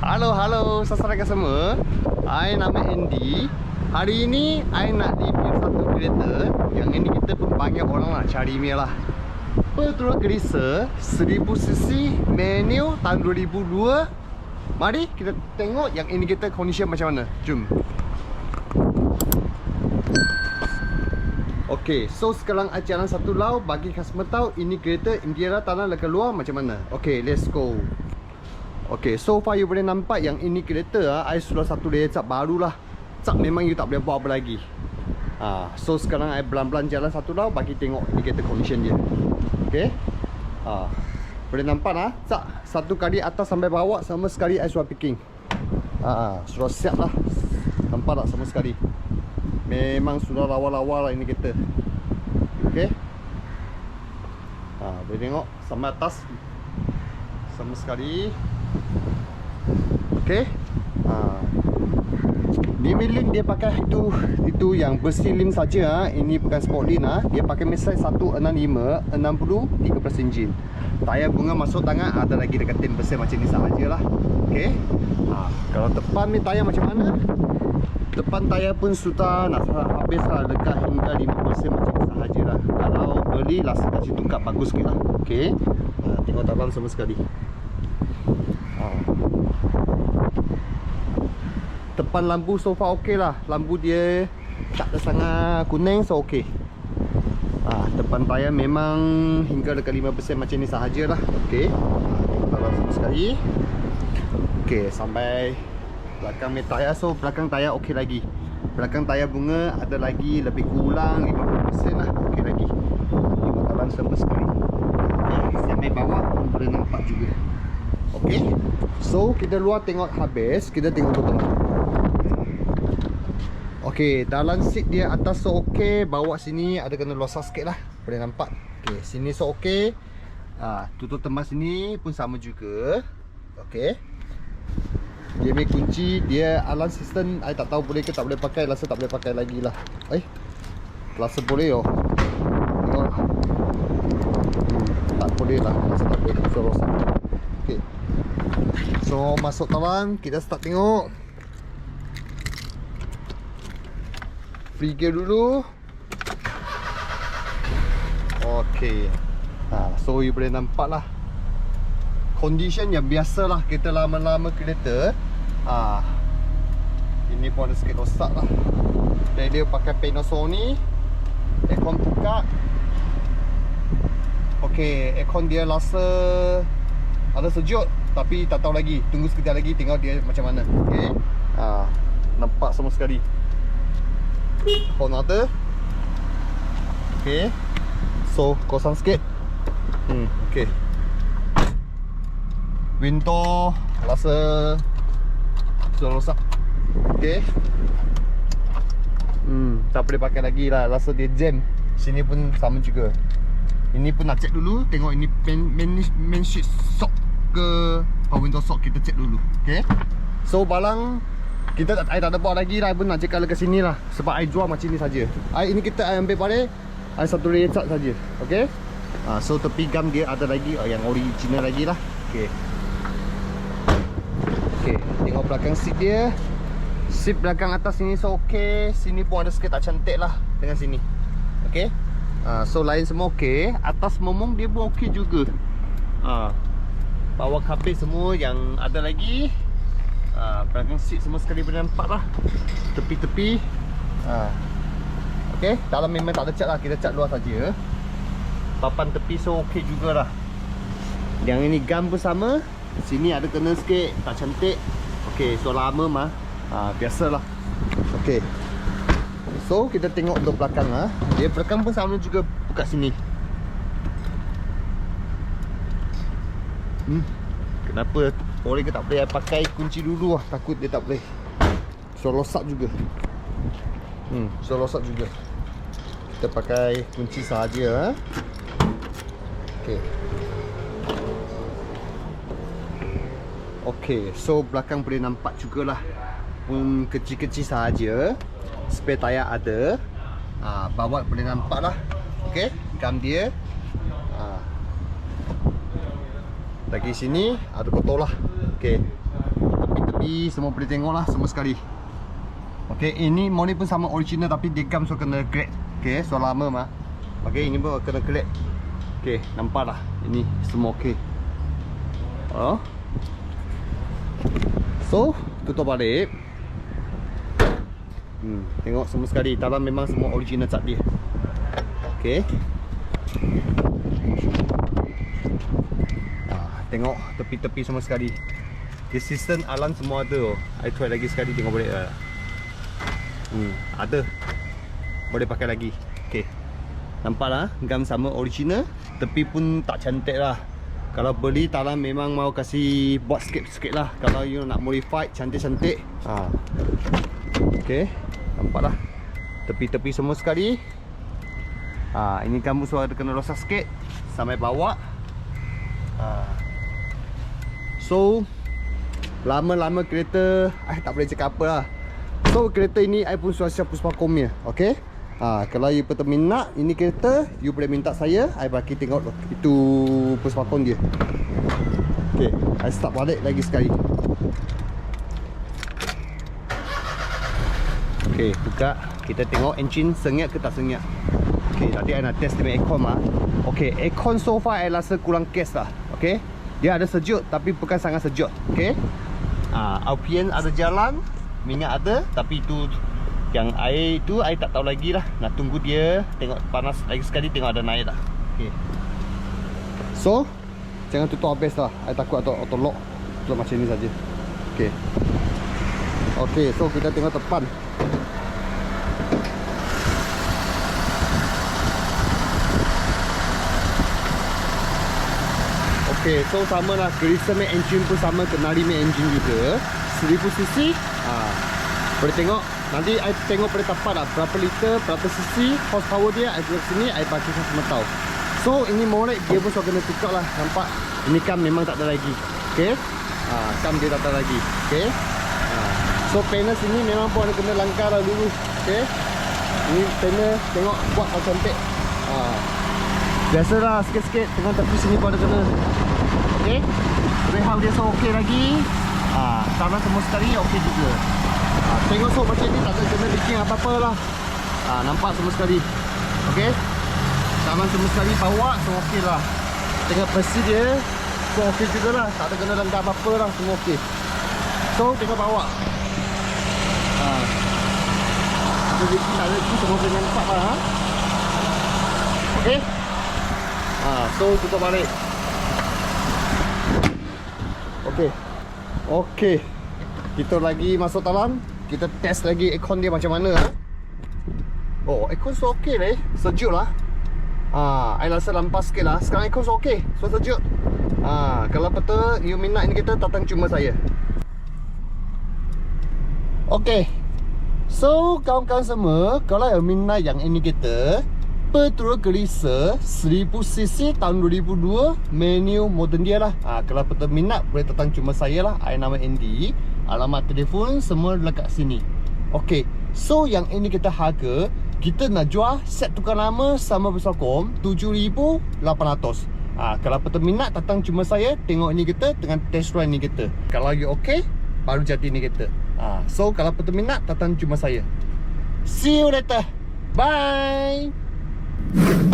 Halo, halo sasaran semua. I nama Andy. Hari ini I nak review satu kereta Yang ini kita pun banyak orang nak cari ni lah. Petrol Glisser 1000cc manual tahun 2002 Mari kita tengok yang ini kita condition macam mana. Jom. Okay, so sekarang I jalan satu lau Bagi customer tahu ini kereta Indiara tanah lekat luar macam mana. Okay, let's go Okay, so far you boleh nampak yang ini kereta ah, I sudah satu layer cap baru lah Cap memang you tak boleh buat apa lagi. Ha, So sekarang I belan-belan jalan satu lau Bagi tengok ini kereta condition dia. Okay ha, Boleh nampak lah Cap satu kali atas sampai bawah Sama sekali I sudah picking ha, Sudah siap lah. Nampak tak sama sekali? Memang sudah lawa-lawa lah ini kereta. Okay ha, Boleh tengok Sampai atas. Sama sekali Okay ha. Ni milin dia pakai itu itu yang bersih lim saja ha. Ini bukan sport lim ha. Dia pakai mesin 165 60 13 enjin Tayar bunga masuk tangan Ada lagi dekat tim bersih macam ni sahajalah Okay ha. Kalau depan ni tayar macam mana Depan tayar pun sudah nak habis lah Dekat hingga 5% macam sahajalah Kalau beli lah kasih tukar bagus sikit lah Okay ha. Tengok dalam sama sekali Ha. Depan lampu so far okey lah. Lampu dia tak ada sangat kuning so okey ha, Depan tayar memang hingga dekat 5% macam ni sahajalah Okey ha, Dalam sama sekali. Okey sampai belakang ni tayar. So belakang tayar okey lagi. Belakang tayar bunga ada lagi lebih kurang 50% lah. Okey lagi. Tengok dalam sama sekali. Okay, Sampai bawah pun boleh nampak juga Okay. So kita luar tengok habis. Kita tengok betul Okay Dalam seat dia atas so okay Bawah sini ada kena losak sikit lah. Boleh nampak? Okay sini so okay. Ha, Tutup temas sini pun sama juga. Okay. Dia punya kunci Dia alarm system I tak tahu boleh ke tak boleh pakai Rasa tak boleh pakai lagi lah. Eh Rasa boleh oh. Tengok hmm, Tak boleh lah Rasa tak boleh. So rosak So masuk tawan Kita start tengok. Free gear dulu. Okay ha, So you boleh nampak lah. Condition yang biasa lah Kita lama-lama kereta ha, Ini pun ada sikit rosak lah. Dan dia pakai Panasonic Aircon buka Okay Aircon dia rasa Ada sejuk tapi tak tahu lagi. Tunggu sekejap lagi Tengok dia macam mana. Okay. Ha, Nampak semua sekali. Horn ada Okay. So kosong sikit. Hmm, Okay. Window Rasa Sudah rosak. Okay. Hmm, tak boleh pakai lagi lah. Rasa dia jam. Sini pun sama juga. Ini pun nak check dulu. Tengok ini main, main, main sheet sok power window shock kita check dulu. Okay So balang Kita tak, I tak ada buat lagi lah. I pun nak check ke sini lah. Sebab I jual macam ni saja. I Ini kita I ambil balik I satu cat saja. Okay ha, So tepi gam dia ada lagi oh, Yang original lagi lah. Okay Okay Tengok belakang seat dia. Seat belakang atas sini so okay Sini pun ada sikit tak cantik lah. Dengan sini. Okay ha, So lain semua okay Atas momong dia pun okay juga. Ha, Bawah kapit semua yang ada lagi. Ha, Belakang seat semua sekali boleh nampak lah. Tepi-tepi. Ha. Okay, dalam memang tak ada cat lah. Kita cat luar saja. Papan tepi so ok jugalah. Yang ini gam pun sama Sini ada kena sikit, tak cantik. Okay, so lama mah. Ha, Biasalah. Okay So, kita tengok untuk belakang ha. Dia belakang pun sama juga buka sini. Hmm. Kenapa boleh ke tak boleh pakai kunci dulu lah Takut dia tak boleh. So losak juga. Hmm, so losak juga. Kita pakai kunci sahaja ha? Okay Okay, so belakang boleh nampak jugalah. Pun kecil-kecil sahaja. Spare tayar ada. Ha, Bawat boleh nampak lah. Okay, gam dia Lagi sini ada kotor lah. Okey. Tepi tepi semua boleh tengok lah semua sekali. Okay, ini mau ni pun sama original tapi dia gam so kena crack Okay, so lama mah Okay, ini pun kena crack Okay, nampak lah Ini semua okay oh. So, tutup balik. Hmm, Tengok semua sekali. Dalam memang semua original cat dia. Okay Tengok tepi-tepi semua sekali Resistant alam semua ada oh. I try lagi sekali tengok balik lah Hmm, ada. Boleh pakai lagi. Okey. Nampak lah gam sama original, tepi pun tak cantik lah. Kalau beli talam memang mau kasih buat sikit-sikit lah Kalau you nak modify cantik-cantik ha. Okay Nampak lah Tepi-tepi semua sekali ha. Ini kamu suara kena rosak sikit Sampai bawah ha. So Lama-lama kereta I tak boleh cakap apa lah. So kereta ini I pun sudah siap puspakomnya Okay? Ha, Kalau you minat ini kereta You boleh minta saya I bagi tengok itu puspakom dia. Okay I start balik lagi sekali. Okay buka. Kita tengok engine sengit ke tak sengit. Okay tadi I nak test dengan aircon lah Okay aircon so far I rasa kurang kes lah Okay Dia ada sejuk tapi bukan sangat sejuk Okay Ah, ha, RPM ada jalan minyak ada tapi itu yang air itu air tak tahu lagi lah nak tunggu dia tengok panas lagi sekali tengok ada naik lah okay. so jangan tutup habis lah air takut atau auto lock tutup macam ni saja. Okay. Okay, so kita tengok depan Okay, so sama lah Grissom engine pun sama Kenali main engine juga. 1000cc ha. Boleh tengok. Nanti I tengok pada tapat lah Berapa liter Berapa cc Horsepower dia I tengok sini I baca sama tahu So ini molek Dia pun so kena tukar lah. Nampak? Ini kam memang tak ada lagi. Okay ha, Kam dia tak ada lagi. Okay ha. So panel sini memang pun ada kena langkah lah dulu. Okay Ini panel Tengok buat macam cantik ha. Biasalah sikit-sikit Tengah tepi sini pun ada kena Okay Rehab dia so okay lagi. Ha, Tanah semua sekali okey juga. Ha, Tengok sok macam ni tak ada kena leaking apa-apa lah. Ha, Nampak semua sekali. Okey? Tanah semua sekali bawa semua okey lah. Tengok besi dia Semua okey juga lah. Tak ada kena langgar apa-apa lah Semua okey. So tengok bawa. Ha. Leaking tak ada leaking semua boleh nampak lah ha? Okey? Ha, So tutup balik Okay Okey. Kita lagi masuk dalam. Kita test lagi aircon dia macam mana ha? Oh, aircon so okey leh. Sejuk lah. Ah, ha, I rasa lampas sikit lah. Sekarang aircon so okey. So sejuk. Ah, kalau betul you minat ini kita datang cuma saya. Okey. So, kawan-kawan semua, kalau you minat yang ini kita, Petrol Gelisa 1000cc tahun 2002 Menu modern dia lah? Ha, Kalau peter minat boleh datang cuma saya lah. I nama Andy. Alamat telefon semua dekat sini. Okay So yang ini kita harga Kita nak jual set tukar nama sama bersokong 7800 ha, Kalau peter minat datang cuma saya Tengok ini kita dengan test ride ni kita. Kalau you okay Baru jadi ni kita. Ha, So kalau peter minat datang cuma saya. See you later. Bye you